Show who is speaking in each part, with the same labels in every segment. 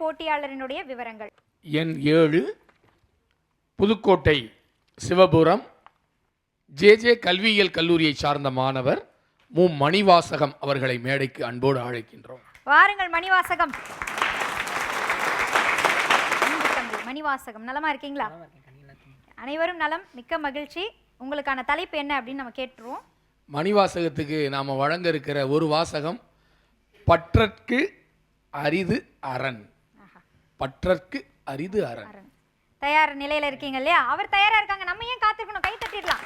Speaker 1: போட்டியாளரினுடைய விவரங்கள்.
Speaker 2: எண் ஏழு புதுக்கோட்டை சிவபுரம். ஜே ஜே கல்வியியல் கல்லூரியை சார்ந்த மாணவர் மு. மணிவாசகம் அவர்களை மேடைக்கு அன்போடு அழைக்கின்றோம்.
Speaker 1: வாருங்கள் மணிவாசகம். மணிவாசகம். நலமா இருக்கீங்களா? அனைவரும் நலம் மிக்க மகிழ்ச்சி. உங்களுக்கான தலைப்பு என்ன அப்படின்னு நம்ம கேட்டுருவோம்.
Speaker 2: மணிவாசகத்துக்கு நாம் வழங்க இருக்கிற ஒரு வாசகம் பற்றற்கு அரிது அரண். பற்றற்கு அரிது அரண்.
Speaker 1: அருண். தயார் நிலையில இருக்கீங்க இல்லையா? அவர் தயாரா இருக்காங்க. நம்ம ஏன் காத்திருக்கணும்? கை தட்டிடலாம்.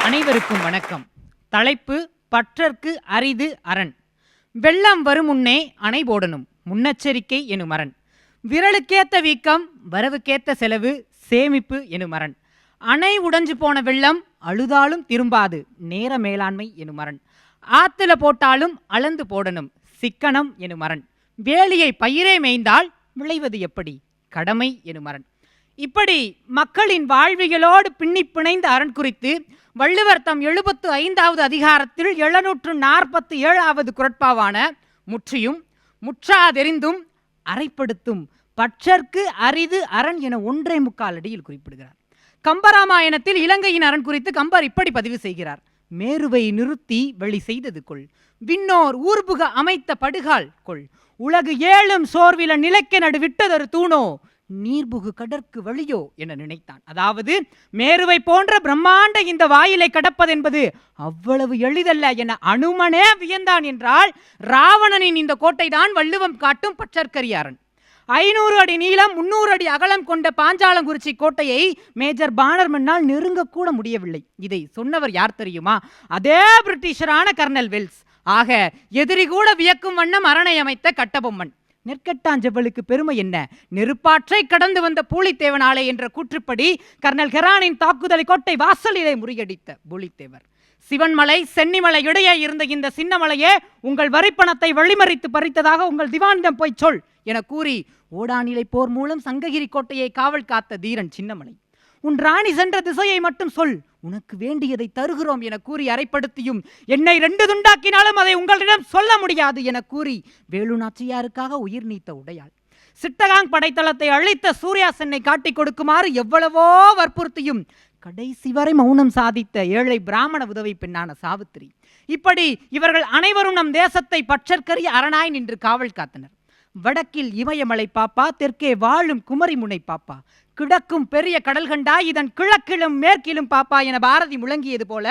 Speaker 3: அனைவருக்கும் வணக்கம். தலைப்பு பற்றற்கு அரிது அரண். வெள்ளம் வரும் முன்னே அணை போடணும். முன்னெச்சரிக்கை எனும் அரண். விரலுக்கேத்த வீக்கம் வரவுக்கேத்த செலவு சேமிப்பு எனும் அரண். அணை உடைஞ்சு போன வெள்ளம் அழுதாலும் திரும்பாது. நேர மேலாண்மை எனும் அரண். ஆத்துல போட்டாலும் அளந்து போடணும். சிக்கனம் எனும் அரண். வேலியை பயிரே மேய்ந்தால் விளைவது எப்படி? கடமை எனும் அரண். இப்படி மக்களின் வாழ்வியலோடு பின்னி பிணைந்த அரண் குறித்து வள்ளுவர் தம் எழுபத்து ஐந்தாவது அதிகாரத்தில் எழுநூற்று நாற்பத்து ஏழாவது குரட்பாவான முற்றியும் முற்றாதெறிந்தும் அறைப்படுத்தும் பற்றற்கு அரிது அரண் என ஒன்றே முக்கால் அடியில் குறிப்பிடுகிறார். கம்பராமாயணத்தில் இலங்கையின் அரண் குறித்து கம்பர் இப்படி பதிவு செய்கிறார். மேருவை நிறுத்தி வெளி செய்தது கொள். விண்ணோர் ஊர்புக அமைத்த படுகால் கொள். உலகு ஏழும் சோர்வில நிலைக்க நடு விட்டதொரு தூணோ நீர்புகு கடற்கு வழியோ என நினைத்தான். அதாவது மேருவை போன்ற பிரம்மாண்ட இந்த வாயிலை கடப்பதென்பது அவ்வளவு எளிதல்ல என அனுமனே வியந்தான் என்றால் ராவணனின் இந்த கோட்டைதான் வள்ளுவம் காட்டும் பற்றற்கரியாரன். ஐநூறு அடி நீளம் முன்னூறு அடி அகலம் கொண்ட பாஞ்சாலங்குறிச்சி கோட்டையை மேஜர் பானர்மன்னால் நெருங்கக்கூட முடியவில்லை. இதை சொன்னவர் யார் தெரியுமா? அதே பிரிட்டிஷரான கர்னல் வெல்ஸ். ஆக எதிரி கூட வியக்கும் வண்ணம் அரணை அமைத்த கட்டபொம்மன். நெற்கட்டாஞ்செவ்வலுக்கு பெருமை என்ன? நெருப்பாற்றை கடந்து வந்த பூலித்தேவனாலே என்ற கூற்றுப்படி கர்னல் கெரானின் தாக்குதலை கோட்டை வாசலிலே முறியடித்த பூலித்தேவர். சிவன்மலை சென்னிமலை இடையே இருந்த இந்த சின்னமலையே உங்கள் வரிப்பணத்தை வழிமறித்து பறித்ததாக உங்கள் திவானிடம் போய் சொல். என கூறி ஓடாநிலை போர் மூலம் சங்ககிரி கோட்டையை காவல் காத்த தீரன் சின்னமலை உன் ராணி சென்ற திசையை மட்டும் சொல் உனக்கு வேண்டியதை தருகிறோம் என கூறி அறைப்படுத்தியும் என்னை ரெண்டு துண்டாக்கினாலும் அதை உங்களிடம் சொல்ல முடியாது என கூறி வேலு நாச்சியாருக்காக உயிர் நீத்த உடையாள். சிட்டகாங் படைத்தளத்தை அழித்த சூர்யா சென்னை காட்டிக் கொடுக்குமாறு எவ்வளவோ வற்புறுத்தியும் கடைசி வரை மௌனம் சாதித்த ஏழை பிராமண உதவி பெண்ணான சாவித்திரி. இப்படி இவர்கள் அனைவரும் நம் தேசத்தை பற்றற்கரிய அரணாய் நின்று காவல் காத்தனர். வடக்கில் இமயமலை பாப்பா தெற்கே வாழும் குமரிமுனை பாப்பா. கிழக்கும் பெரிய கடல் கண்டா இதன் கிழக்கிலும் மேற்கிலும் பாப்பா என பாரதி முழங்கியது போல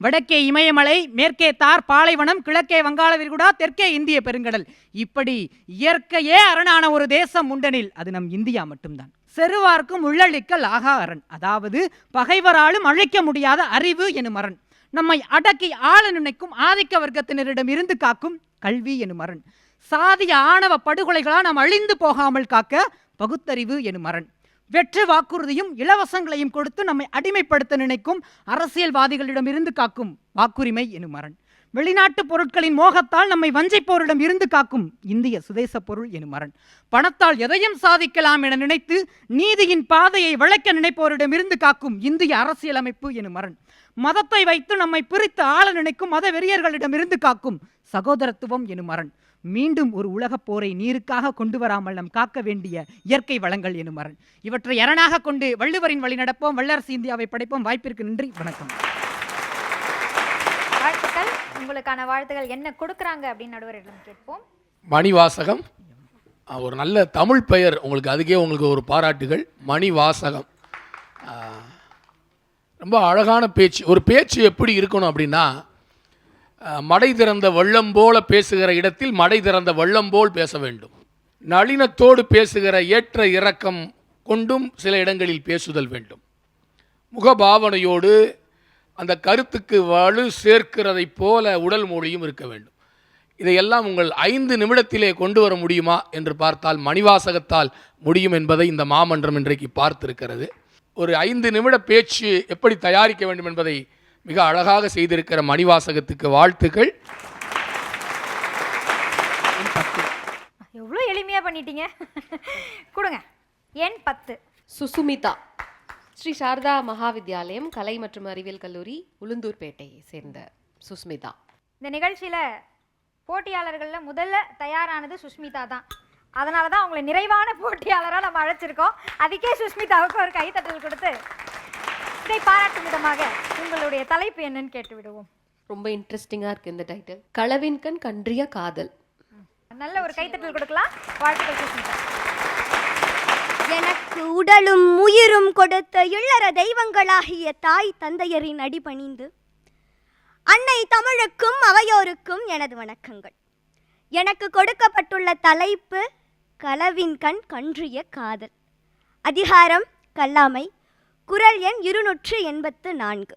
Speaker 3: வடக்கே இமயமலை மேற்கே தார் பாலைவனம் கிழக்கே வங்காள விரிகுடா தெற்கே இந்திய பெருங்கடல். இப்படி இயற்கையே அரணான ஒரு தேசம் உண்டனில் அது நம் இந்தியா மட்டும்தான். செருவார்க்கும் உள்ளளிக்கல் ஆகா அரண். அதாவது பகைவராலும் அழிக்க முடியாத அறிவு எனும் அரண். நம்மை அடக்கி ஆள நினைக்கும் ஆதிக்க வர்க்கத்தினரிடம் இருந்து காக்கும் கல்வி எனும் அரண். சாதிய ஆணவ படுகொலைகளால் நாம் அழிந்து போகாமல் காக்க பகுத்தறிவு எனும் அரண். வெற்று வாக்குறுதியும் இலவசங்களையும் கொடுத்து நம்மை அடிமைப்படுத்த நினைக்கும் அரசியல்வாதிகளிடம் இருந்து காக்கும் வாக்குரிமை எனும் அரண். வெளிநாட்டு பொருட்களின் மோகத்தால் நம்மை வஞ்சிப்போரிடம் இருந்து காக்கும் இந்திய சுதேச பொருள் எனும் அரண். பணத்தால் எதையும் சாதிக்கலாம் என நினைத்து நீதியின் பாதையை விளக்க நினைப்போரிடம் இருந்து காக்கும் இந்திய அரசியலமைப்பு எனும் அரண். மதத்தை வைத்து நம்மை பிரித்து ஆள நினைக்கும் மத வெறியர்களிடம் இருந்து காக்கும் சகோதரத்துவம் எனும் அரண். மீண்டும் ஒரு உலகப் போரை நீருக்காக கொண்டு வராமல் நம் காக்க வேண்டிய இயற்கை வளங்கள் எனும் அரண் இவற்றை அரணாக கொண்டு வள்ளுவரின் வழி நடப்போம் வல்லரசு இந்தியாவை படைப்போம். வாய்ப்பிற்கு நன்றி வணக்கம்.
Speaker 1: வாழ்த்துக்கள். உங்களுக்கான வாழ்த்துக்கள் என்ன கொடுக்குறாங்க அப்படின்னு நடுவரிடம் கேட்போம்.
Speaker 2: மணிவாசகம். ஒரு நல்ல தமிழ் பெயர். உங்களுக்கு அதுக்கே உங்களுக்கு ஒரு பாராட்டுகள். மணிவாசகம். ரொம்ப அழகான பேச்சு. ஒரு பேச்சு எப்படி இருக்கணும் அப்படின்னா மடை திறந்த வெள்ளம் போல பேசுகிற இடத்தில் மடை திறந்த வெள்ளம் போல் பேச வேண்டும். நளினத்தோடு பேசுகிற ஏற்ற இறக்கம் கொண்டும் சில இடங்களில் பேசுதல் வேண்டும். முகபாவனையோடு அந்த கருத்துக்கு வலு சேர்க்கிறதைப் போல உடல் மொழியும் இருக்க வேண்டும். இதையெல்லாம் உங்கள் ஐந்து நிமிடத்திலே கொண்டு வர முடியுமா என்று பார்த்தால் மணிவாசகத்தால் முடியும் என்பதை இந்த மாமன்றம் இன்றைக்கு பார்த்திருக்கிறது. ஒரு ஐந்து நிமிட பேச்சு எப்படி தயாரிக்க வேண்டும் என்பதை மிக அழகாக செய்திருக்கிற மணிவாசகத்துக்கு வாழ்த்துக்கள்.
Speaker 1: எவ்வளோ எளிமையாக பண்ணிட்டீங்க? கொடுங்க. எண் பத்து.
Speaker 4: சுசுமிதா. ஸ்ரீ சாரதா மகாவித்யாலயம் கலை மற்றும் அறிவியல் கல்லூரி உளுந்தூர்பேட்டையை சேர்ந்த சுஸ்மிதா
Speaker 1: இந்த நிகழ்ச்சியில் போட்டியாளர்களில் முதல்ல தயாரானது சுஷ்மிதா தான். அதனால தான் அவங்களை நிறைவான போட்டியாளராக நம்ம அழைச்சிருக்கோம். அதுக்கே சுஷ்மிதாவுக்கு ஒரு கைத்தட்டல் கொடுத்து இதை பாராட்டும் விதமாக உங்களுடைய தலைப்பு என்னன்னு கேட்டு விடுவோம்.
Speaker 4: ரொம்ப இன்ட்ரெஸ்டிங்காக இருக்குது இந்த டைட்டில் களவின் கண் கன்றிய காதல்.
Speaker 1: நல்ல ஒரு கைத்தட்டல் கொடுக்கலாம். வாழ்த்துக்கள்
Speaker 5: எனக்கு உடலும் உயிரும் கொடுத்த இல்லற தெய்வங்களாகிய தாய் தந்தையரின் அடிபணிந்து அன்னை தமிழுக்கும் அவையோருக்கும் எனது வணக்கங்கள். எனக்கு கொடுக்கப்பட்டுள்ள தலைப்பு களவின் கண் கன்றிய காதல். அதிகாரம் கல்லாமை குரல் எண் இருநூற்று எண்பத்து நான்கு.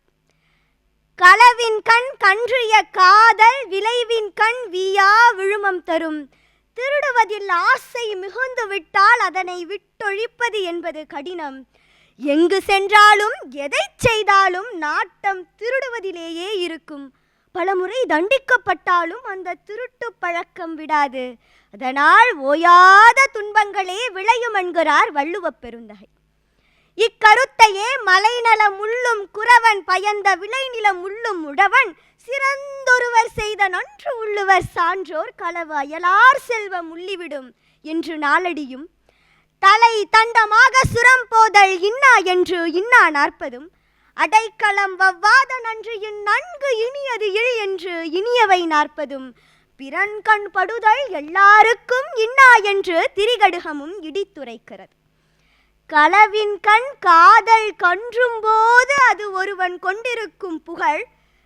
Speaker 5: களவின் கண் கன்றிய காதல் விளைவின் கண் வீயா விழுமம் தரும். திருடுவதில் ஆசை மிகுந்து விட்டால் அதனை விட்டொழிப்பது என்பது கடினம். எங்கு சென்றாலும் எதை செய்தாலும் நாட்டம் திருடுவதிலேயே இருக்கும். பலமுறை தண்டிக்கப்பட்டாலும் அந்த திருட்டு பழக்கம் விடாது. அதனால் ஓயாத துன்பங்களே விளையும் என்கிறார் வள்ளுவப் பெருந்தகை. இக்கருத்தையே மலைநலம் முள்ளும் குறவன் பயந்த விளைநிலம் உள்ளும் உழவன் சிறந்தொருவர் செய்த நன்று உள்ளுவர் சான்றோர் களவு அயலார் செல்வம் உள்ளிவிடும் என்று நாளடியும். தலை தண்டமாக சுரம் போதல் இன்னா என்று இன்னா நாற்பதும். அடைக்கலம் வவ்வாத நன்று இன் நன்கு இனியது இல் என்று இனியவை நாற்பதும். பிறன் கண் படுதல் எல்லாருக்கும் இன்னா என்று திரிகடுகமும் இடித்துரைக்கிறது. களவின் கண் காதல் கன்றும் போது அது ஒருவன் கொண்டிருக்கும் புகழ்.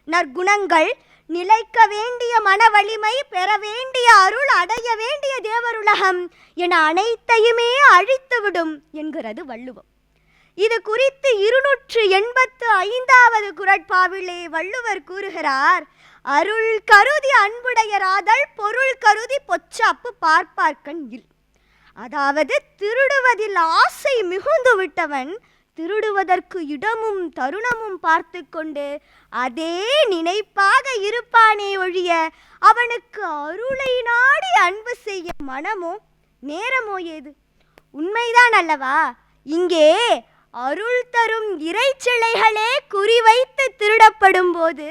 Speaker 5: நற்குணங்கள் நிலைக்க வேண்டிய மன வலிமை பெற வேண்டிய அருள் அடைய வேண்டிய தேவருலகம் என அனைத்தையுமே அழித்துவிடும் என்கிறது வள்ளுவம். இது குறித்து இருநூற்று எண்பத்து ஐந்தாவது குரட்பாவிலே வள்ளுவர் கூறுகிறார் அருள் கருதி அன்புடையராதல் பொருள் கருதி பொச்சாப்பு பார்ப்பார்க்கண் இல். அதாவது திருடுவதில் ஆசை மிகுந்து விட்டவன் திருடுவதற்கு இடமும் தருணமும் பார்த்து கொண்டு அதே நினைப்பாக இருப்பானே ஒழிய அவனுக்கு அருளை நாடி அன்பு செய்ய மனமோ நேரமோ ஏது? உண்மைதான் அல்லவா? இங்கே அருள் தரும் இறைச்சிலைகளே குறிவைத்து திருடப்படும் போது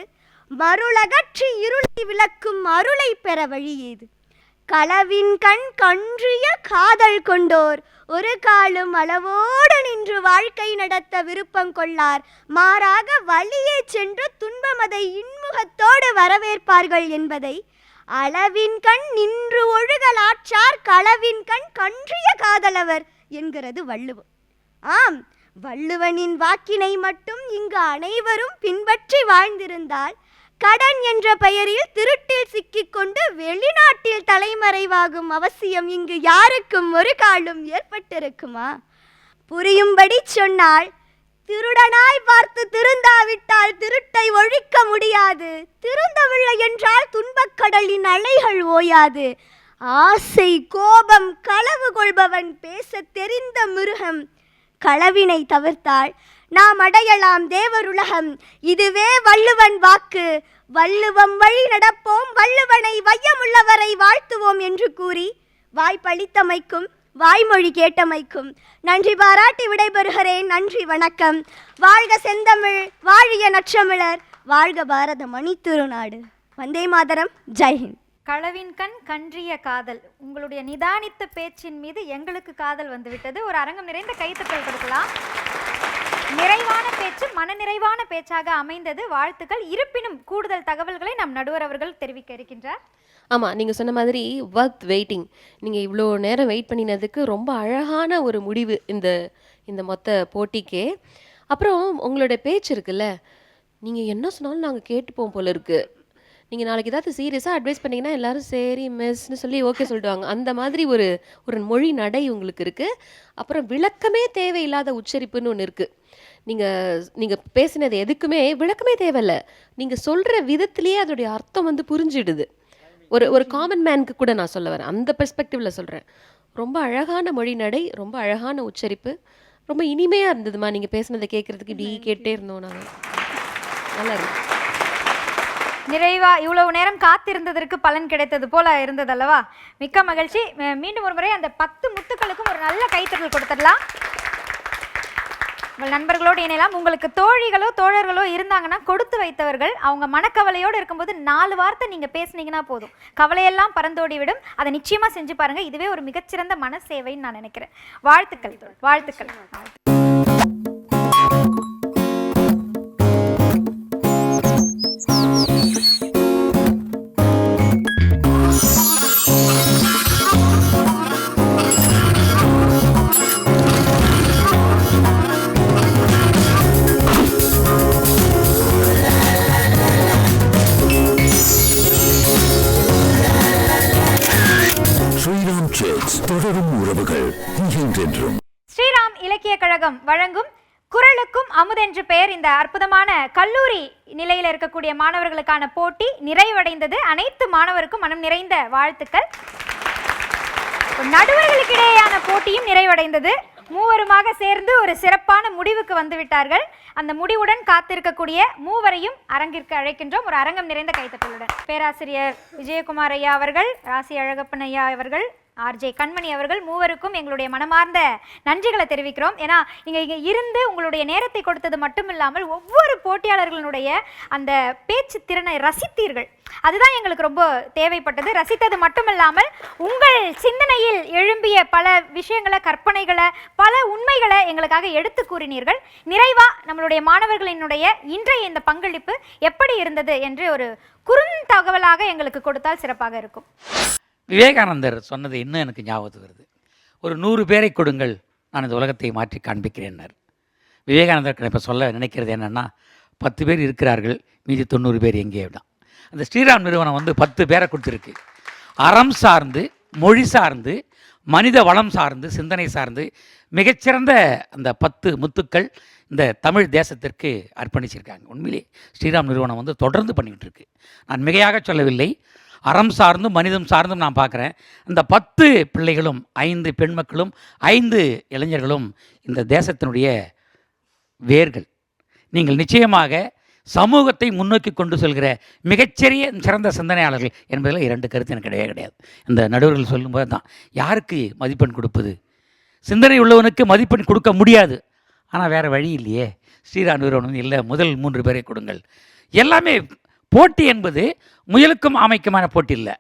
Speaker 5: மருளகற்றி இருளை விளக்கும் அருளை பெற வழி ஏது? களவின் கண் கன்றிய காதல் கொண்டோர். ஒரு காலும் அளவோடு நின்று வாழ்க்கை நடத்த விருப்பம் கொள்ளார். மாறாக வழியே சென்று துன்பமதை இன்முகத்தோடு வரவேற்பார்கள் என்பதை. அளவின் கண் நின்று ஒழுகலாற்றார் களவின் கண் கன்றிய காதலவர் என்கிறது வள்ளுவம் ஆம் வள்ளுவனின் வாக்கினை மட்டும் இங்கு அனைவரும் பின்பற்றி வாழ்ந்திருந்தால் கடன் என்ற பெயரில் திருட்டில் சிக்கிக்கொண்டு வெளிநாட்டில் தலைமறைவாகும் அவசியம் இங்கு யாருக்கும் ஒரு காலும் ஏற்பட்டிருக்குமா? புரியும்படி சொன்னால் திருடனாய் பார்த்து திருந்தாவிட்டால் திருட்டை ஒழிக்க முடியாது. திருந்தவில்லை என்றால் துன்பக்கடலின் அலைகள் ஓயாது. ஆசை கோபம் களவு கொள்பவன் பேச தெரிந்த மிருகம். களவினை தவிர்த்தால் நாம் அடையலாம் தேவருலகம். இதுவே வள்ளுவன் வாக்கு. வள்ளுவம் வழி நடப்போம் வள்ளுவனை வையமுள்ளவரை வாழ்த்துவோம் என்று கூறி வாய்ப்பளித்தமைக்கும் வாய்மொழி கேட்டமைக்கும் நன்றி பாராட்டி விடைபெறுகிறேன். நன்றி வணக்கம். வாழ்க செந்தமிழ் வாழிய நற்றமிழர். வாழ்க பாரத மணி திருநாடு. வந்தே மாதரம். ஜெய்ஹிந்த்
Speaker 1: களவின் கண் கன்றிய காதல். உங்களுடைய நிதானித்த பேச்சின் மீது எங்களுக்கு காதல் வந்துவிட்டது. ஒரு அரங்கம் நிறைந்த கைத்தட்டல் கொடுக்கலாம். நிறைவான பேச்சு மனநிறைவான பேச்சாக அமைந்தது. வாழ்த்துக்கள். இருப்பினும் கூடுதல் தகவல்களை நம் நடுவர் அவர்கள் தெரிவிக்க இருக்கின்றார்.
Speaker 4: ஆமாம் நீங்கள் சொன்ன மாதிரி ஒர்த் வெயிட்டிங் நீங்கள் இவ்வளோ நேரம் வெயிட் பண்ணினதுக்கு ரொம்ப அழகான ஒரு முடிவு இந்த இந்த மொத்த போட்டிக்கே. அப்புறம் உங்களோட பேச்சு இருக்குல்ல நீங்கள் என்ன சொன்னாலும் நாங்கள் கேட்டுப்போம் போல இருக்குது நீங்கள் நாளைக்கு ஏதாவது சீரியஸாக அட்வைஸ் பண்ணீங்கன்னா எல்லாரும் சரி மிஸ்ன்னு சொல்லி ஓகே சொல்லிடுவாங்க. அந்த மாதிரி ஒரு ஒரு மொழி நடை உங்களுக்கு இருக்குது அப்புறம் விளக்கமே தேவையில்லாத உச்சரிப்புன்னு ஒன்று இருக்குது நீங்கள் நீங்கள் பேசினது எதுக்குமே விளக்கமே தேவையில்ல. நீங்கள் சொல்கிற விதத்திலேயே அதோடைய அர்த்தம் வந்து புரிஞ்சிடுது. ஒரு ஒரு காமன் மேனுக்கு கூட நான் சொல்ல வரேன். அந்த பெர்ஸ்பெக்டிவ்ல சொல்கிறேன் ரொம்ப அழகான மொழி நடை ரொம்ப அழகான உச்சரிப்பு. ரொம்ப இனிமையாக இருந்ததுமா நீங்கள் பேசுனதை கேட்குறதுக்கு இப்படி கேட்டே இருந்தோம் நாங்கள் நல்லா இருக்கு.
Speaker 1: நிறைவாக இவ்வளவு நேரம் காத்திருந்ததற்கு பலன் கிடைத்தது போல இருந்ததல்லவா? மிக்க மகிழ்ச்சி. மீண்டும் ஒரு முறை அந்த பத்து முத்துக்களுக்கும் ஒரு நல்ல கைத்தட்டல் கொடுத்துடலாம். உங்கள் நண்பர்களோடு இணையலாம். உங்களுக்கு தோழிகளோ தோழர்களோ இருந்தாங்கன்னா கொடுத்து வைத்தவர்கள் அவங்க மனக்கவலையோடு இருக்கும்போது நாலு வார்த்தை நீங்கள் பேசுனீங்கன்னா போதும். கவலையெல்லாம் பறந்தோடி விடும் அதை நிச்சயமாக செஞ்சு பாருங்கள் இதுவே ஒரு மிகச்சிறந்த மன சேவைன்னு நான் நினைக்கிறேன். வாழ்த்துக்கள் வாழ்த்துக்கள். கழகம் வழங்கும் குரலுக்கும் அமுது என்று பெயர் இந்த அற்புதமான கல்லூரி நிலையில் இருக்கக்கூடிய மாணவர்களுக்கான போட்டி நிறைவடைந்தது. அனைத்து மாணவருக்கும் மனம் நிறைந்த வாழ்த்துக்கள். நடுவர்களுக்கிடையேயான போட்டியும் நிறைவடைந்தது. மூவருமாக சேர்ந்து ஒரு சிறப்பான முடிவுக்கு வந்துவிட்டார்கள். அந்த முடிவுடன் காத்திருக்கக்கூடிய மூவரையும் அரங்கிற்கு அழைக்கின்றோம். ஒரு அரங்கம் நிறைந்த கைத்தட்டலுடன். பேராசிரியர் விஜயகுமார் ஐயா அவர்கள் ராசி அழகப்பன் ஐயா அவர்கள் ஆர்ஜே கண்மணி அவர்கள் மூவருக்கும் எங்களுடைய மனமார்ந்த நன்றிகளை தெரிவிக்கிறோம். ஏன்னா நீங்கள் இங்கே இருந்து உங்களுடைய நேரத்தை கொடுத்தது மட்டும் இல்லாமல் ஒவ்வொரு போட்டியாளர்களுடைய அந்த பேச்சு திறனை ரசித்தீர்கள். அதுதான் எங்களுக்கு ரொம்ப தேவைப்பட்டது. ரசித்தது மட்டுமில்லாமல் உங்கள் சிந்தனையில் எழும்பிய பல விஷயங்களை கற்பனைகளை பல உண்மைகளை எங்களுக்காக எடுத்து கூறினீர்கள். நிறைவாக நம்மளுடைய மாணவர்களினுடைய இன்றைய இந்த பங்களிப்பு எப்படி இருந்தது என்று ஒரு குறுந்தகவலாக எங்களுக்கு கொடுத்தால் சிறப்பாக இருக்கும்.
Speaker 6: விவேகானந்தர் சொன்னது இன்னும் எனக்கு ஞாபகத்துக்கு வருது. ஒரு நூறு பேரை கொடுங்கள் நான் இந்த உலகத்தை மாற்றி காண்பிக்கிறேன்னார் விவேகானந்தர் இப்போ சொல்ல நினைக்கிறது என்னென்னா பத்து பேர் இருக்கிறார்கள் மீதி தொண்ணூறு பேர் எங்கே தான் அந்த ஸ்ரீராம் நிறுவனம் வந்து பத்து பேரை கொடுத்துருக்கு. அறம் சார்ந்து மொழி சார்ந்து மனித வளம் சார்ந்து சிந்தனை சார்ந்து மிகச்சிறந்த அந்த பத்து முத்துக்கள் இந்த தமிழ் தேசத்திற்கு அர்ப்பணிச்சிருக்காங்க. உண்மையிலே ஸ்ரீராம் நிறுவனம் வந்து தொடர்ந்து பண்ணிக்கிட்டு இருக்கு. நான் மிகையாக சொல்லவில்லை அறம் சார்ந்தும் மனிதம் சார்ந்தும் நான் பார்க்குறேன். இந்த பத்து பிள்ளைகளும் ஐந்து பெண் மக்களும் ஐந்து இளைஞர்களும் இந்த தேசத்தினுடைய வேர்கள். நீங்கள் நிச்சயமாக சமூகத்தை முன்னோக்கி கொண்டு செல்கிற மிகச்சிறிய சிறந்த சிந்தனையாளர்கள் என்பதில் இரண்டு கருத்து எனக்கு கிடையவே கிடையாது. இந்த நடுவர்கள் சொல்லும்போது தான் யாருக்கு மதிப்பெண் கொடுப்பது? சிந்தனை உள்ளவனுக்கு மதிப்பெண் கொடுக்க முடியாது. ஆனால் வேறு வழி இல்லையே. ஸ்ரீராம் நிறுவனம் இல்லை முதல் மூன்று பேரை கொடுங்கள். எல்லாமே போட்டி என்பது முயலுக்கும் ஆமைக்குமான போட்டி இல்லை.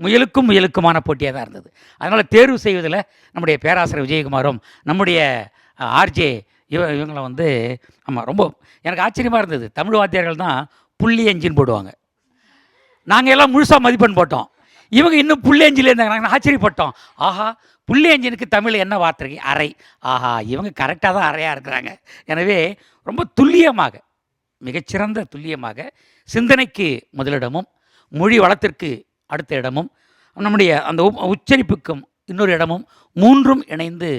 Speaker 6: முயலுக்கும் முயலுக்குமான போட்டியாக தான் இருந்தது. அதனால் தேர்வு செய்வதில் நம்முடைய பேராசிரியர் விஜயகுமாரும் நம்முடைய ஆர்ஜே இவ இவங்களை வந்து ஆமாம் ரொம்ப எனக்கு ஆச்சரியமாக இருந்தது. தமிழ் வாத்தியார்கள் தான் புள்ளி எஞ்சின் போடுவாங்க. நாங்கள் எல்லாம் முழுசாக மதிப்பெண் போட்டோம். இவங்க இன்னும் புள்ளி எஞ்சில் இருந்தாங்க. நாங்கள் ஆச்சரியப்பட்டோம். ஆஹா புள்ளி எஞ்சினுக்கு தமிழ் என்ன வார்த்தை அரை. ஆஹா இவங்க கரெக்டாக தான் அறையாக இருக்கிறாங்க. எனவே ரொம்ப துல்லியமாக மிகச்சிறந்த துல்லியமாக சிந்தனைக்கு முதலிடமும் மொழி வளத்திற்கு அடுத்த இடமும் நம்முடைய அந்த உ- உச்சரிப்புக்கும் இன்னொரு இடமும் மூன்றும் இணைந்து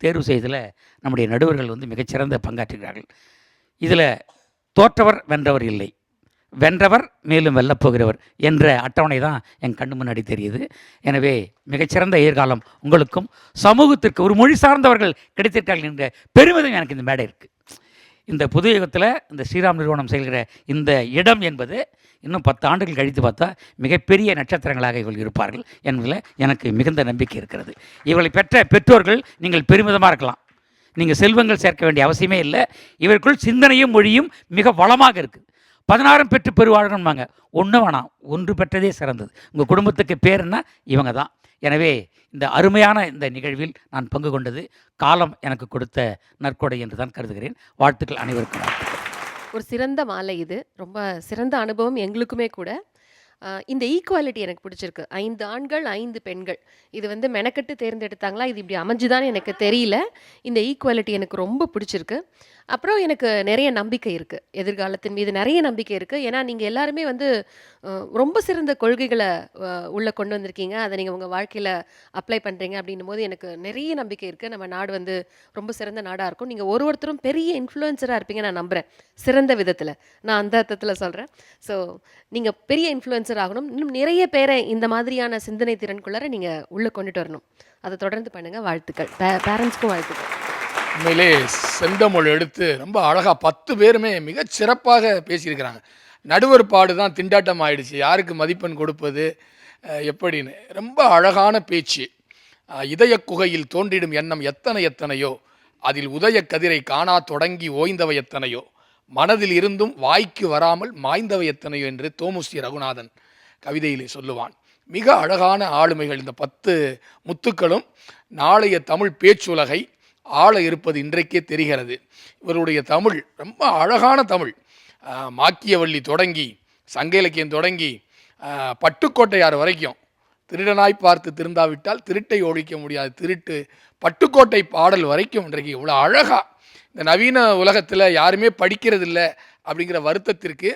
Speaker 6: தேர்வு செய்ததில் நம்முடைய நடுவர்கள் வந்து மிகச்சிறந்த பங்காற்றுகிறார்கள். இதில் தோற்றவர் வென்றவர் இல்லை. வென்றவர் மேலும் வெல்லப்போகிறவர் என்ற அட்டவணை தான் என் கண்ணு முன்னாடி தெரியுது. எனவே மிகச்சிறந்த எதிர்காலம் உங்களுக்கும் சமூகத்திற்கு ஒரு மொழி சார்ந்தவர்கள் கிடைத்திருக்கார்கள் என்ற பெருமிதம் எனக்கு இந்த மேடை இருக்குது இந்த புது யுகத்தில் இந்த ஸ்ரீராம் நிறுவனம் செய்கிற இந்த இடம் என்பது இன்னும் பத்து ஆண்டுகள் கழித்து பார்த்தா மிகப்பெரிய நட்சத்திரங்களாக இவர்கள் இருப்பார்கள் என்பதில் எனக்கு மிகுந்த நம்பிக்கை இருக்கிறது. இவர்களை பெற்ற பெற்றோர்கள் நீங்கள் பெருமிதமாக இருக்கலாம். நீங்கள் செல்வங்கள் சேர்க்க வேண்டிய அவசியமே இல்லை. இவருக்குள் சிந்தனையும் மொழியும் மிக வளமாக இருக்குது பதினாறும் பெற்று பெறுவார்கள்பாங்க ஒன்று வேணாம். ஒன்று பெற்றதே சிறந்தது. உங்கள் குடும்பத்துக்கு பேருன்னா இவங்க தான் எனவே இந்த அருமையான இந்த நிகழ்வில் நான் பங்கு கொண்டது காலம் எனக்கு கொடுத்த நற்கொடை என்று தான் கருதுகிறேன். வாழ்த்துக்கள் அனைவருக்கும்.
Speaker 4: ஒரு சிறந்த மாலை இது. ரொம்ப சிறந்த அனுபவம் எங்களுக்குமே கூட. இந்த ஈக்குவாலிட்டி எனக்கு பிடிச்சிருக்கு. ஐந்து ஆண்கள் ஐந்து பெண்கள். இது வந்து மெனக்கெட்டு தேர்ந்தெடுத்தாங்களா? இது இப்படி அமைஞ்சுதான் எனக்கு தெரியல. இந்த ஈக்குவாலிட்டி எனக்கு ரொம்ப பிடிச்சிருக்கு. அப்புறம் எனக்கு நிறைய நம்பிக்கை இருக்குது எதிர்காலத்தின் மீது நிறைய நம்பிக்கை இருக்குது ஏன்னா நீங்கள் எல்லாருமே வந்து ரொம்ப சிறந்த கொள்கைகளை உள்ளே கொண்டு வந்திருக்கீங்க. அதை நீங்கள் உங்கள் வாழ்க்கையில் அப்ளை பண்ணுறீங்க அப்படின்னும் போது எனக்கு நிறைய நம்பிக்கை இருக்குது நம்ம நாடு வந்து ரொம்ப சிறந்த நாடாக இருக்கும். நீங்கள் ஒரு ஒருத்தரும் பெரிய இன்ஃப்ளூயன்சராக இருப்பீங்க நான் நம்புகிறேன் சிறந்த விதத்தில். நான் அந்த அர்த்தத்தில் சொல்கிறேன் ஸோ நீங்கள் பெரிய இன்ஃப்ளூயன்சர் ஆகணும். இன்னும் நிறைய பேரை இந்த மாதிரியான சிந்தனை திறன்குள்ளார நீங்கள் உள்ளே கொண்டுட்டு வரணும். அதை தொடர்ந்து பண்ணுங்கள் வாழ்த்துக்கள். பேரண்ட்ஸ்க்கும் வாழ்த்துக்கள்.
Speaker 2: உண்மையிலே செந்தமிழ் எடுத்து ரொம்ப அழகாக பத்து பேருமே மிகச் சிறப்பாக பேசியிருக்கிறாங்க. நடுவர் பாடு தான் திண்டாட்டம் ஆயிடுச்சு. யாருக்கு மதிப்பெண் கொடுப்பது? எப்படின்னு. ரொம்ப அழகான பேச்சு. இதய குகையில் தோன்றிடும் எண்ணம் எத்தனை எத்தனையோ? அதில் உதய கதிரை காணா தொடங்கி ஓய்ந்தவை எத்தனையோ? மனதில் இருந்தும் வாய்க்கு வராமல் மாய்ந்தவை எத்தனையோ? என்று தோமுஸ்ரீ ரகுநாதன் கவிதையிலே சொல்லுவான். மிக அழகான ஆளுமைகள் இந்த பத்து முத்துக்களும் நாளைய தமிழ் பேச்சுலகை ஆள இருப்பது இன்றைக்கே தெரிகிறது. இவருடைய தமிழ் ரொம்ப அழகான தமிழ். மாக்கியவள்ளி தொடங்கி சங்க இலக்கியம் தொடங்கி பட்டுக்கோட்டையார் வரைக்கும் திருடனாய் பார்த்து திருந்தாவிட்டால் திருட்டை ஒழிக்க முடியாது. திருட்டு பட்டுக்கோட்டை பாடல் வரைக்கும் இன்றைக்கு இவ்வளோ அழகாக இந்த நவீன உலகத்தில் யாருமே படிக்கிறதில்ல அப்படிங்கிற வருத்தத்திற்கு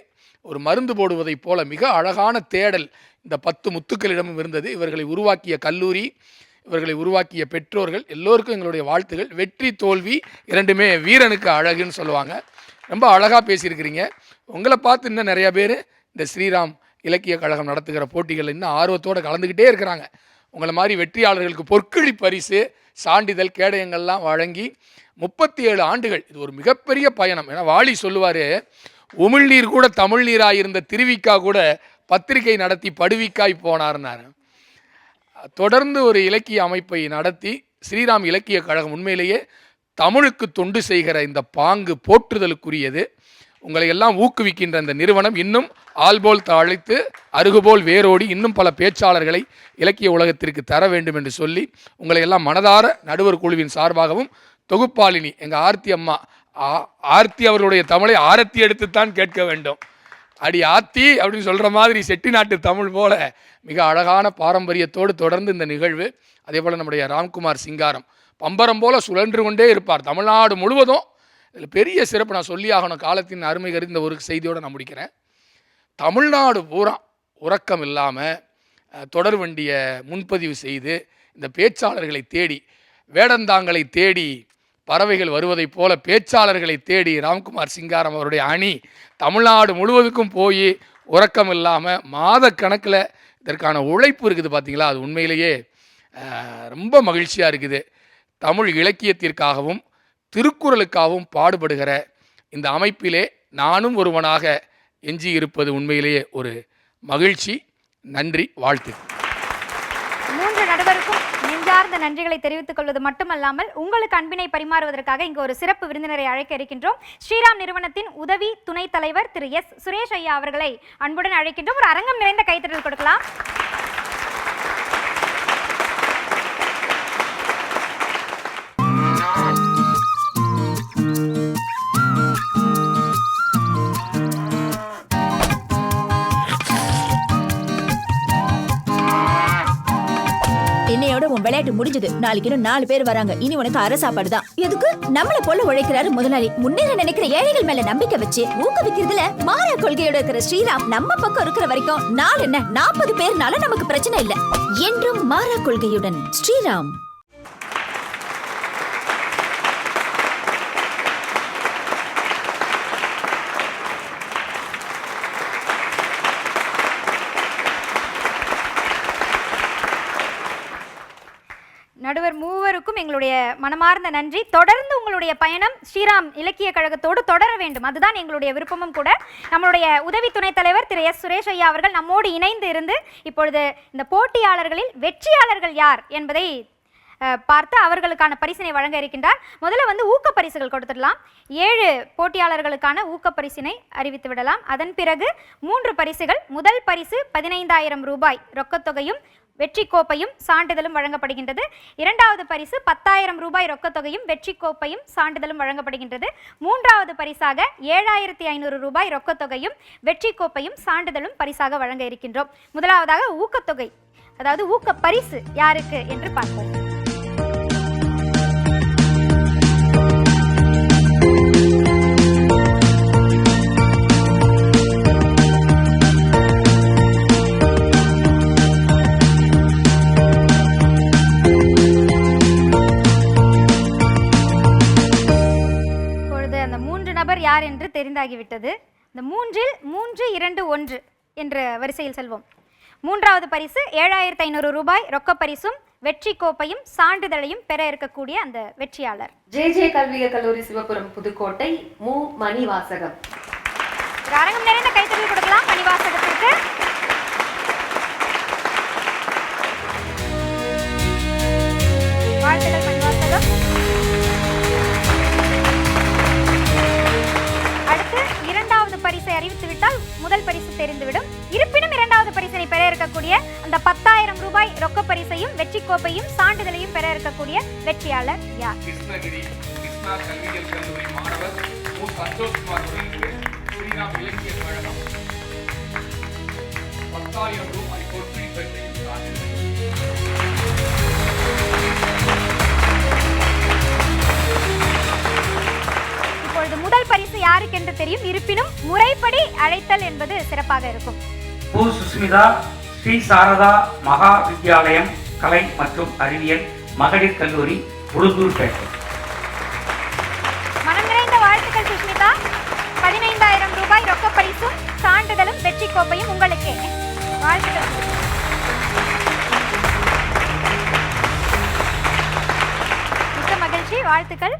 Speaker 2: ஒரு மருந்து போடுவதைப் போல மிக அழகான தேடல் இந்த பத்து முத்துக்களிடமும் இருந்தது. இவர்களை உருவாக்கிய கல்லூரி இவர்களை உருவாக்கிய பெற்றோர்கள் எல்லோருக்கும் எங்களுடைய வாழ்த்துகள். வெற்றி தோல்வி இரண்டுமே வீரனுக்கு அழகுன்னு சொல்லுவாங்க. ரொம்ப அழகாக பேசியிருக்கிறீங்க. உங்களை பார்த்து இன்னும் நிறையா பேர் இந்த ஸ்ரீராம் இலக்கிய கழகம் நடத்துகிற போட்டிகள் இன்னும் ஆர்வத்தோடு கலந்துக்கிட்டே இருக்கிறாங்க. உங்களை மாதிரி வெற்றியாளர்களுக்கு பொற்கிழி பரிசு சான்றிதழ் கேடயங்கள்லாம் வழங்கி முப்பத்தி ஏழு ஆண்டுகள். இது ஒரு மிகப்பெரிய பயணம். ஏன்னா வாலி சொல்லுவார் உமிழ்நீர் கூட தமிழ் நீராயிருந்த திருவிக்கா கூட பத்திரிகை நடத்தி படுவிக்காய் போனார்னார். தொடர்ந்து ஒரு இலக்கிய அமைப்பை நடத்தி ஸ்ரீராம் இலக்கிய கழகம் உண்மையிலேயே தமிழுக்கு தொண்டு செய்கிற இந்த பாங்கு போற்றுதலுக்குரியது. உங்களை எல்லாம் ஊக்குவிக்கின்ற இந்த நிறுவனம் இன்னும் ஆள்போல் தாழைத்து அருகுபோல் வேரோடி இன்னும் பல பேச்சாளர்களை இலக்கிய உலகத்திற்கு தர வேண்டும் என்று சொல்லி உங்களை எல்லாம் மனதார நடுவர் குழுவின் சார்பாகவும் தொகுப்பாளினி எங்கள் ஆர்த்தி அம்மா ஆர்த்தி அவர்களுடைய தமிழை ஆரத்தி எடுத்துத்தான் கேட்க வேண்டும். அடி ஆத்தி அப்படின்னு சொல்கிற மாதிரி செட்டிநாட்டு தமிழ் போல மிக அழகான பாரம்பரியத்தோடு தொடர்ந்து இந்த நிகழ்வு. அதே போல் நம்முடைய ராம்குமார் சிங்காரம். பம்பரம் போல சுழன்று கொண்டே இருப்பார் தமிழ்நாடு முழுவதும். இதில் பெரிய சிறப்பு நான் சொல்லி ஆகணும். காலத்தின் அருமை கருதி இந்த ஒரு செய்தியோடு நான் முடிக்கிறேன். தமிழ்நாடு பூரா உறக்கம் இல்லாமல் தொடர் வண்டியை முன்பதிவு செய்து இந்த பேச்சாளர்களை தேடி வேடந்தாங்களை தேடி பறவைகள் வருவதைப் போல பேச்சாளர்களை தேடி ராம்குமார் சிங்காரம் அவருடைய அணி தமிழ்நாடு முழுவதுக்கும் போய் உறக்கம் இல்லாமல் மாத கணக்கில் இதற்கான உழைப்பு இருக்குது பார்த்தீங்களா? அது உண்மையிலேயே ரொம்ப மகிழ்ச்சியாக இருக்குது. தமிழ் இலக்கியத்திற்காகவும் திருக்குறளுக்காகவும் பாடுபடுகிற இந்த அமைப்பிலே நானும் ஒருவனாக எஞ்சி இருப்பது உண்மையிலேயே ஒரு மகிழ்ச்சி. நன்றி வாழ்த்து
Speaker 1: நெஞ்சார்ந்த நன்றிகளை தெரிவித்துக் கொள்வது மட்டுமல்லாமல் உங்களுக்கு அன்பினை பரிமாறுவதற்காக இங்கு ஒரு சிறப்பு விருந்தினரை அழைக்க இருக்கின்றோம். ஸ்ரீராம் நிறுவனத்தின் உதவி துணைத் தலைவர் திரு எஸ். சுரேஷ் ஐயா அவர்களை அன்புடன் அழைக்கின்றோம். ஒரு அரங்கம் நிறைந்த கைத்தட்டல் கொடுக்கலாம்.
Speaker 7: விளையாட்டு முடிஞ்சது. நாளைக்கு இன்னும் நாலு பேர் வராங்க. இனி உனக்கு அரை சாப்பாடு தான் எதுக்கு? நம்மள போல உழைக்கிறாரு முதலாளி. முன்னேற நினைக்கிற ஏழைகள் மேல நம்பிக்கை வச்சு ஊக்குவிக்கிறதுல மாறா கொள்கையோட இருக்கிற ஸ்ரீராம் நம்ம பக்கம் இருக்கிற வரைக்கும் நாள் என்ன? நாற்பது பேர்னால நமக்கு பிரச்சனை இல்ல. என்றும் மாறா கொள்கையுடன் ஸ்ரீராம்
Speaker 1: நடுவர் மூவருக்கும் எங்களுடைய மனமார்ந்த நன்றி. தொடர்ந்து உங்களுடைய பயணம் ஸ்ரீராம் இலக்கிய கழகத்தோடு தொடர வேண்டும். அதுதான் எங்களுடைய விருப்பமும் கூட. நம்மளுடைய உதவி துணைத் தலைவர் திரு எஸ் சுரேஷ் ஐயா அவர்கள் நம்மோடு இணைந்து இருந்து இப்பொழுது இந்த போட்டியாளர்களில் வெற்றியாளர்கள் யார் என்பதை பார்த்து அவர்களுக்கான பரிசினை வழங்க இருக்கின்றார். முதல்ல வந்து ஊக்க பரிசுகள் கொடுத்துடலாம். ஏழு போட்டியாளர்களுக்கான ஊக்க பரிசினை அறிவித்து விடலாம். அதன் பிறகு மூன்று பரிசுகள். முதல் பரிசு பதினைந்தாயிரம் ரூபாய் ரொக்கத்தொகையும் வெற்றி கோப்பையும் சான்றிதழும் வழங்கப்படுகின்றது. இரண்டாவது பரிசு பத்தாயிரம் ரூபாய் ரொக்கத்தொகையும் வெற்றி கோப்பையும் சான்றிதழும் வழங்கப்படுகின்றது. மூன்றாவது பரிசாக ஏழாயிரத்தி ஐநூறு ரூபாய் ரொக்கத்தொகையும் வெற்றி கோப்பையும் சான்றிதழும் பரிசாக வழங்க இருக்கின்றோம். முதலாவதாக ஊக்கத்தொகை அதாவது ஊக்க பரிசு யாருக்கு என்று பார்ப்போம். யார் என்று தெரிந்தாகிவிட்டது. இந்த மூன்றில் மூன்று இரண்டு ஒன்று என்ற வரிசையில் செல்வோம். மூன்றாவது பரிசு ஏழாயிரத்து ஐநூறு ரூபாய் ரொக்க பரிசும் வெற்றி கோப்பையும் சான்றிதழையும் பெற இருக்கக்கூடிய அந்த வெற்றியாளர்.
Speaker 4: ஜே ஜே கல்வியியல் கல்லூரி சிவபுரம் புதுக்கோட்டை மு. மணிவாசகம்.
Speaker 1: ஒரு அரங்கம் நிறைந்த கைத்தறி கொடுக்கலாம். மணிவாசகத்திற்கு. வாழ்த்துக்கள். பரிசை அறிவித்துவிட்டால் முதல் பரிசு தெரிந்துவிடும். இருப்பினும் இரண்டாவது பரிசினை பெற இருக்கக்கூடிய அந்த பத்தாயிரம் ரூபாய் ரொக்க பரிசையும் வெற்றி கோப்பையும் சான்றிதழையும் பெற இருக்கக்கூடிய வெற்றியாளர் யார்?
Speaker 2: கிருஷ்ணகிரி கிருஷ்ணா கல்வியியல் கல்லூரி மாணவர் மு. சந்தோஷ்குமார் அவர்களுக்கு ஸ்ரீராம் இலக்கிய கழகம். பத்தாயிரம் ரூபாய் பொற்பிடி சான்றிதழ்
Speaker 1: பரிசு யாருக்கு என்று தெரியும்? இருப்பினும் முறைப்படி அழைத்தல் என்பது சிறப்பாக இருக்கும்.
Speaker 6: பூ. சுஸ்மிதா ஸ்ரீ சாரதா மகா வித்யாலயம் கலை மற்றும் அறிவியல் மகளிர் கல்லூரி உளுந்தூர்பேட்டை
Speaker 1: மனம் நிறைந்த வாழ்த்துக்கள் சுஷ்மிதா பதினைந்தாயிரம் ரூபாய் ரொக்க பரிசும் சான்றிதழும் வெற்றி கோப்பையும் உங்களுக்கே. வாழ்த்துக்கள். மிக்க மகிழ்ச்சி. வாழ்த்துக்கள்.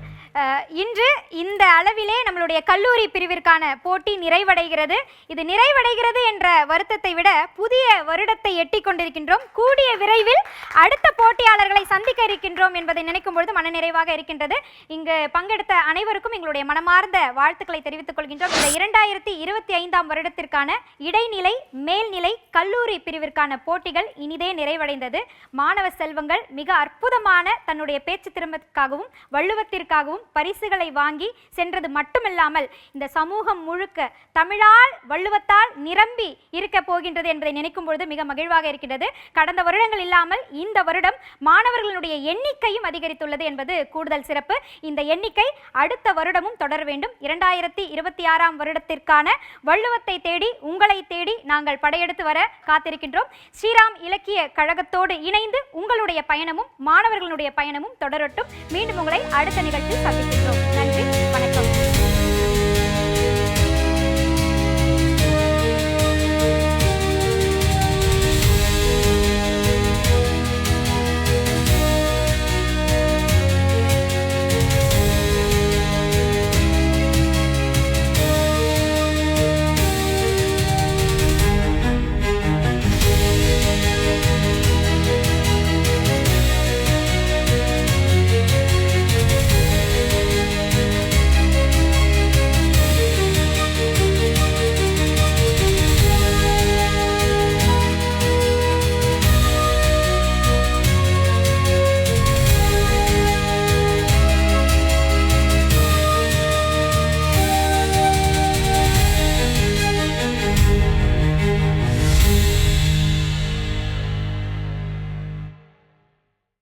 Speaker 1: இன்று இந்த அளவிலே நம்மளுடைய கல்லூரி பிரிவிற்கான போட்டி நிறைவடைகிறது. இது நிறைவடைகிறது என்ற வருத்தத்தை விட புதிய வருடத்தை எட்டி கொண்டிருக்கின்றோம். கூடிய விரைவில் அடுத்த போட்டியாளர்களை சந்திக்க இருக்கின்றோம் என்பதை நினைக்கும் பொழுது மனநிறைவாக இருக்கின்றது. இங்கு பங்கெடுத்த அனைவருக்கும் எங்களுடைய மனமார்ந்த வாழ்த்துக்களை தெரிவித்துக் கொள்கின்றோம். இந்த இரண்டாயிரத்தி இருபத்தி ஐந்தாம் வருடத்திற்கான இடைநிலை மேல்நிலை கல்லூரி பிரிவிற்கான போட்டிகள் இனிதே நிறைவடைந்தது. மாணவ செல்வங்கள் மிக அற்புதமான தன்னுடைய பேச்சு திரும்பத்துக்காகவும் வள்ளுவத்திற்காகவும் பரிசுகளை வாங்கி சென்றது மட்டுமில்லாமல் இந்த சமூகம் முழுக்க தமிழால் வள்ளுவத்தால் நிரம்பி இருக்க போகின்றது என்பதை நினைக்கும் பொழுது மிக மகிழ்வாக இருக்கின்றது. கடந்த வருடங்கள் இல்லாமல் இந்த வருடம் மாணவர்களுடைய எண்ணிக்கையும் அதிகரித்துள்ளது என்பது கூடுதல் சிறப்பு. இந்த எண்ணிக்கை அடுத்த வருடமும் தொடர வேண்டும். இரண்டாயிரத்தி இருபத்தி ஆறாம் வருடத்திற்கான வள்ளுவத்தை தேடி உங்களை தேடி நாங்கள் படையெடுத்து வர காத்திருக்கின்றோம். ஸ்ரீராம் இலக்கிய கழகத்தோடு இணைந்து உங்களுடைய பயணமும் மாணவர்களுடைய பயணமும் தொடரட்டும். மீண்டும் உங்களை அடுத்த நிகழ்ச்சியில் சந்திக்கின்றோம் நன்றி